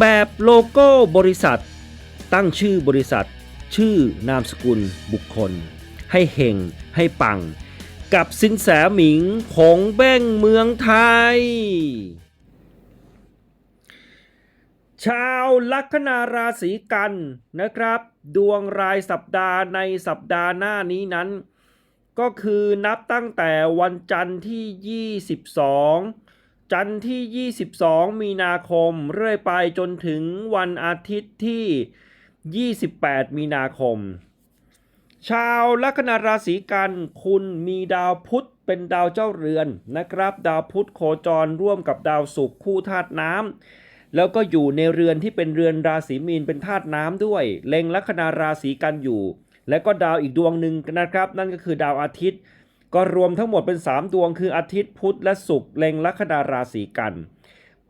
แบบโลโก้บริษัท ตั้งชื่อบริษัท ชื่อนามสกุลบุคคล ให้เฮงให้ปัง กับสินแสหมิงของแบ้งเมืองไทย ชาวลัคนาราศีกันนะครับ ดวงรายสัปดาห์ในสัปดาห์หน้านี้นั้น ก็คือนับตั้งแต่วันจันทร์ที่ 22 จันทร์ที่ 22 มีนาคม เรื่อยไปจนถึงวันอาทิตย์ที่ 28 มีนาคม ชาวลัคนาราศีกันคุณมีดาวพุธเป็นดาวเจ้าเรือนนะครับ ดาวพุธโคจรร่วมกับดาวศุกร์คู่ธาตุน้ำแล้วก็อยู่ในเรือนที่เป็นเรือนราศีมีนเป็นธาตุน้ำด้วยเล็งลัคนาราศีกันอยู่ และก็ดาวอีกดวงหนึ่งนะครับ นั่นก็คือดาวอาทิตย์ ก็รวมทั้งหมดเป็น 3 ดวงคืออาทิตย์พุธและศุกร์เล็งลัคนาราศีกัน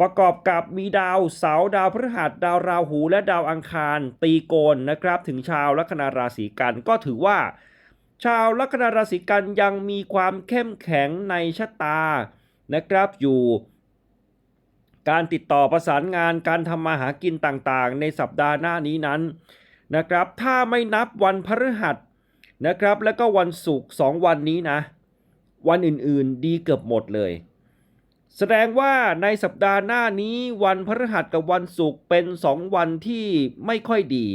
ประกอบกับมีดาวเสาดาวพฤหัสดาวราหู และดาวอังคาร ตีโกนนะครับ ถึงชาวลัคนาราศีกันก็ถือว่า ชาวลัคนาราศีกันยังมีความเข้มแข็งในชะตานะครับอยู่การติดต่อประสานงานการทำมาหากินต่างๆ ในสัปดาห์หน้านี้นั้นนะครับ ถ้าไม่นับวันพฤหัส นะครับ แล้วก็วันศุกร์สองวันนี้นะ วันอื่นๆดีเกือบหมดเลย แสดงว่าในสัปดาห์หน้านี้วันพฤหัสกับวันศุกร์เป็นสองวันที่ไม่ค่อยดี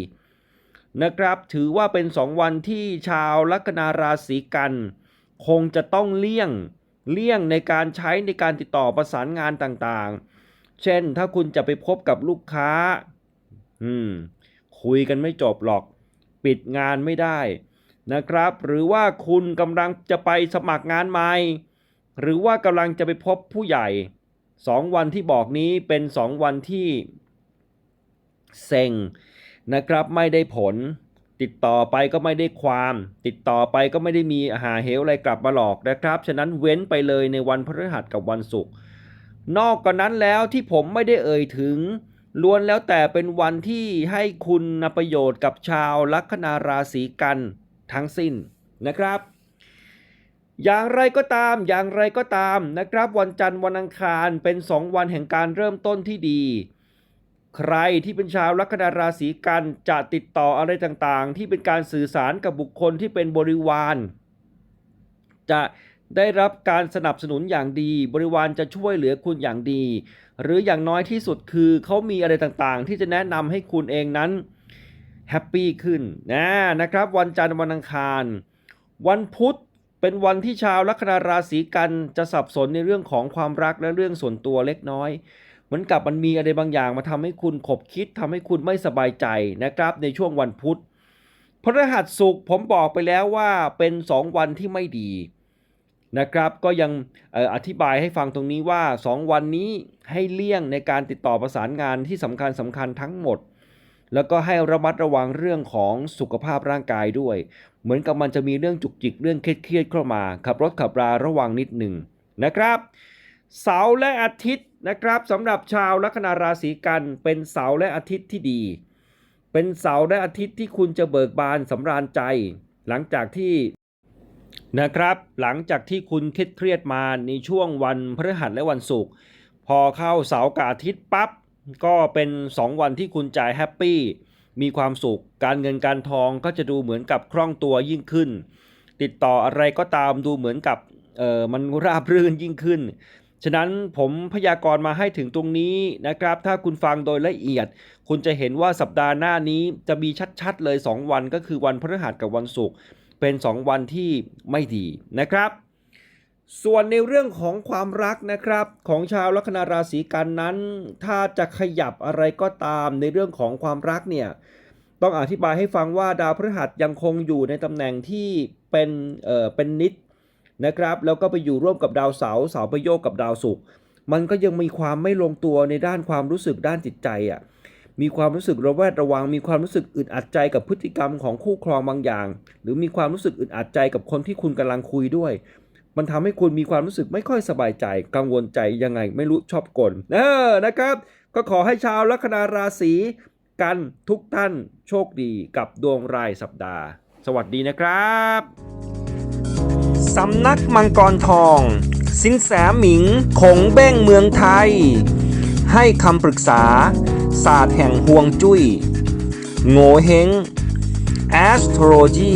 นะครับ ถือว่าเป็นสองวันที่ชาวลัคนาราศีกัน คงจะต้องเลี่ยงเลี่ยงในการใช้ในการติดต่อประสานงานต่างๆ เช่นถ้าคุณจะไปพบกับลูกค้า อืม คุยกันไม่จบหรอก ปิดงานไม่ได้ นะครับ หรือว่าคุณกำลังจะไปสมัครงานใหม่ หรือว่ากำลังจะไปพบผู้ใหญ่สองวันที่บอกนี้เป็นสองวันที่เซ็งนะครับไม่ได้ผล ติดต่อไปก็ไม่ได้ความ ติดต่อไปก็ไม่ได้มีหาเหวอะไรกลับมาหลอกนะครับ ฉะนั้นเว้นไปเลยในวันพฤหัสกับวันศุกร์นอกจากนั้นแล้วที่ผมไม่ได้เอ่ยถึงล้วนแล้วแต่เป็นวันที่ให้คุณประโยชน์กับชาวลัคนาราศีกัน ทั้งสิ้นนะครับ อย่างไรก็ตาม อย่างไรก็ตามนะครับ วันจันทร์วันอังคารเป็น 2 วันแห่งการเริ่มต้นที่ดี ใครที่เป็นชาวลัคนาราศีกันจะติดต่ออะไรต่างๆ ที่เป็นการสื่อสารกับบุคคลที่เป็นบริวาร จะได้รับการสนับสนุนอย่างดี บริวารจะช่วยเหลือคุณอย่างดี หรืออย่างน้อยที่สุดคือเขามีอะไรต่างๆ ที่จะแนะนำให้คุณเองนั้น แฮปปี้ขึ้นนะนะครับ วันจันทร์วันอังคาร วันพุธเป็นวันที่ชาวลัคนาราศีกันจะสับสนในเรื่องของความรักและเรื่องส่วนตัวเล็กน้อยเหมือนกับมันมีอะไรบางอย่างมาทำให้คุณขบคิดทำให้คุณไม่สบายใจนะครับ ในช่วงวันพุธพฤหัสศุกร์ผมบอกไปแล้วว่าเป็น 2 วันที่ไม่ดีนะครับ ก็ยังอออธิบายให้ฟังตรงนี้ว่า 2 วันนี้ให้เลี่ยงในการติดต่อประสานงานที่สำคัญสำคัญทั้งหมด แล้วก็ให้ระมัดระวังเรื่องของสุขภาพร่างกายด้วย เหมือนกับมันจะมีเรื่องจุกจิกเรื่องเครียดๆเข้ามา ขับรถขับราระวังนิดหนึ่งนะครับเสาร์และอาทิตย์นะครับสำหรับชาวลัคนาราศีกันเป็นเสาร์และอาทิตย์ที่ดี เป็นเสาร์และอาทิตย์ที่คุณจะเบิกบานสำราญใจ หลังจากที่นะครับหลังจากที่คุณเครียดเครียดมาในช่วงวันพฤหัสและวันศุกร์พอเข้าเสาร์กับอาทิตย์ปั๊บ ก็เป็น 2 วันที่คุณใจแฮปปี้มีความสุข การเงินการทองก็จะดูเหมือนกับคล่องตัวยิ่งขึ้น ติดต่ออะไรก็ตามดูเหมือนกับเออมันราบรื่นยิ่งขึ้น ฉะนั้นผมพยากรณ์มาให้ถึงตรงนี้นะครับ ถ้าคุณฟังโดยละเอียด คุณจะเห็นว่าสัปดาห์หน้านี้จะมีชัดๆเลย 2 วันก็คือวันพฤหัสกับวันศุกร์เป็น 2 วันที่ไม่ดีนะครับ ส่วนในเรื่องของความรักนะครับ ของชาวลัคนาราศีกันนั้น ถ้าจะขยับอะไรก็ตามในเรื่องของความรักเนี่ยต้องอธิบายให้ฟังว่าดาวพฤหัสยังคงอยู่ในตำแหน่งที่เป็นเอ่อเป็นนิดนะครับแล้วก็ไปอยู่ร่วมกับดาวเสาร์เสาร์ไปโยกกับดาวศุกร์มันก็ยังมีความไม่ลงตัวในด้านความรู้สึกด้านจิตใจอะมีความรู้สึกระแวดระวัง มีความรู้สึกอึดอัดใจกับพฤติกรรมของคู่ครองบางอย่าง หรือมีความรู้สึกอึดอัดใจกับคนที่คุณกำลังคุยด้วย มันทำให้คุณมีความรู้สึกไม่ค่อยสบายใจ กังวลใจยังไงไม่รู้ชอบกลเออนะครับ ก็ขอให้ชาวลัคนาราศีกันทุกท่านโชคดีกับดวงรายสัปดาห์ สวัสดีนะครับสำนักมังกรทอง สินแสหมิงคงเบ้งเมืองไทย ให้คำปรึกษา ศาสตร์แห่งฮวงจุย้ย โงเฮง astrology